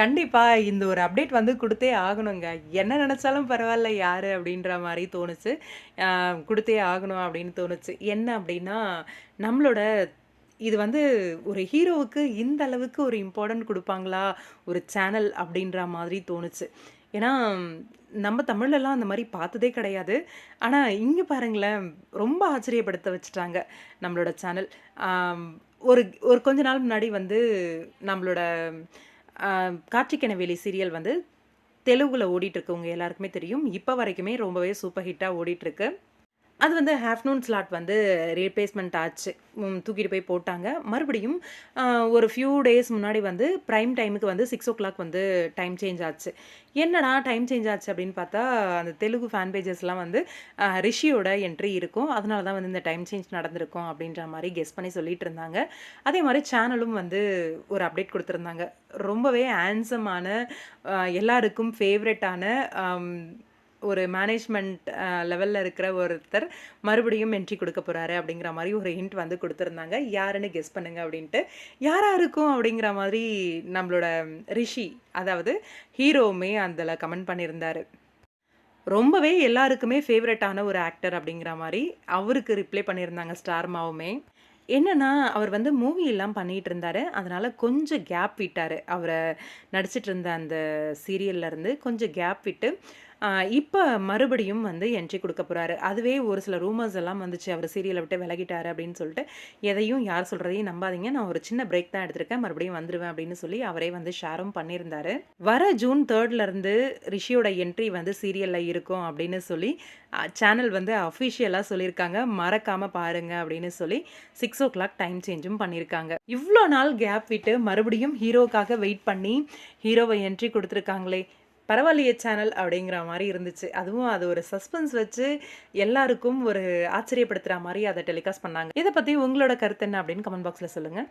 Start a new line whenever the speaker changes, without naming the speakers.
கண்டிப்பாக இந்த ஒரு அப்டேட் வந்து கொடுத்தே ஆகணுங்க. என்ன நினச்சாலும் பரவாயில்ல யார் அப்படின்ற மாதிரி தோணுச்சு. கொடுத்தே ஆகணும் அப்படின்னு தோணுச்சு. என்ன அப்படின்னா நம்மளோட இது வந்து ஒரு ஹீரோவுக்கு இந்த அளவுக்கு ஒரு இம்பார்ட்டன்ட் கொடுப்பாங்களா ஒரு சேனல் அப்படின்ற மாதிரி தோணுச்சு. ஏன்னா, நம்ம தமிழ்லலாம் அந்த மாதிரி பார்த்ததே கிடையாது. ஆனால் இங்கே பாருங்களேன், ரொம்ப ஆச்சரியப்படுத்த வச்சுட்டாங்க நம்மளோட சேனல். ஒரு ஒரு கொஞ்ச நாள் முன்னாடி வந்து நம்மளோட அ சீரியல் வந்து தெலுங்கில் ஓடிட்டுருக்கு. உங்கள் எல்லாருக்குமே தெரியும். இப்போ வரைக்குமே ரொம்பவே சூப்பர் ஹிட்டாக ஓடிட்டுருக்கு. அது வந்து ஆஃப்டர்நூன் ஸ்லாட் வந்து ரீப்ளேஸ்மெண்ட் ஆச்சு. தூக்கிட்டு போய் போட்டாங்க. மறுபடியும் ஒரு ஃபியூ டேஸ் முன்னாடி வந்து ப்ரைம் டைமுக்கு வந்து 6:00 வந்து டைம் சேஞ்ச் ஆச்சு. என்னடா டைம் சேஞ்ச் ஆச்சு அப்படின்னு பார்த்தா, அந்த தெலுங்கு ஃபேன் பேஜஸ்லாம் வந்து ரிஷியோட என்ட்ரி இருக்கும். அதனால தான் வந்து இந்த டைம் சேஞ்ச் நடந்திருக்கும் அப்படின்ற மாதிரி கெஸ் பண்ணி சொல்லிட்டுருந்தாங்க. அதே மாதிரி சேனலும் வந்து ஒரு அப்டேட் கொடுத்துருந்தாங்க ரொம்பவே ஹேண்ட்ஸமான எல்லாருக்கும் ஃபேவரட்டான ஒரு மேனேஜ்மெண்ட் லெவலில் இருக்கிற ஒருத்தர் மறுபடியும் என்ட்ரி கொடுக்க போகிறாரு அப்படிங்கிற மாதிரி ஒரு ஹிண்ட் வந்து கொடுத்துருந்தாங்க. யாருன்னு கெஸ் பண்ணுங்க அப்படின்ட்டு. யாராக இருக்கும் அப்படிங்கிற மாதிரி நம்மளோட ரிஷி, அதாவது ஹீரோவுமே அதில் கமெண்ட் பண்ணியிருந்தார். ரொம்பவே எல்லாருக்குமே ஃபேவரட்டான ஒரு ஆக்டர் அப்படிங்கிற மாதிரி அவருக்கு ரிப்ளை பண்ணியிருந்தாங்க ஸ்டார்மாவுமே. என்னென்னா அவர் வந்து மூவி எல்லாம் பண்ணிகிட்டு இருந்தார். அதனால் கொஞ்சம் கேப் விட்டார். அவரை நடிச்சிட்டு இருந்த அந்த சீரியல்ல இருந்து கொஞ்சம் கேப் விட்டு, இப்போ மறுபடியும் வந்து என்ட்ரி கொடுக்க போகிறாரு அதுவே ஒரு சில ரூமர்ஸ் எல்லாம் வந்துச்சு. அவர் சீரியலை விட்டு விலகிட்டாரு அப்படின்னு சொல்லிட்டு எதையும் யார் சொல்கிறதையும் நம்பாதீங்க. நான் ஒரு சின்ன பிரேக் தான் எடுத்திருக்கேன். மறுபடியும் வந்துடுவேன் அப்படின்னு சொல்லி அவரே வந்து ஷேரும் பண்ணியிருந்தாரு. வர ஜூன் தேர்ட்லேருந்து ரிஷியோட என்ட்ரி வந்து சீரியலில் இருக்கும் அப்படின்னு சொல்லி சேனல் வந்து அஃபிஷியலாக சொல்லியிருக்காங்க. மறக்காமல் பாருங்க அப்படின்னு சொல்லி 6:00 டைம் சேஞ்சும் பண்ணியிருக்காங்க. இவ்வளோ நாள் கேப் விட்டு மறுபடியும் ஹீரோக்காக வெயிட் பண்ணி, ஹீரோவை என்ட்ரி கொடுத்துருக்காங்களே பரவாயில்லையே சேனல் அப்படிங்கிற மாதிரி இருந்துச்சு. அதுவும் அது ஒரு சஸ்பென்ஸ் வச்சு எல்லாருக்கும் ஒரு ஆச்சரியப்படுத்துகிற மாதிரி அதை டெலிகாஸ்ட் பண்ணாங்க. இதை பற்றி உங்களோட கருத்து என்ன அப்படின்னு கமெண்ட் பாக்ஸில் சொல்லுங்கள்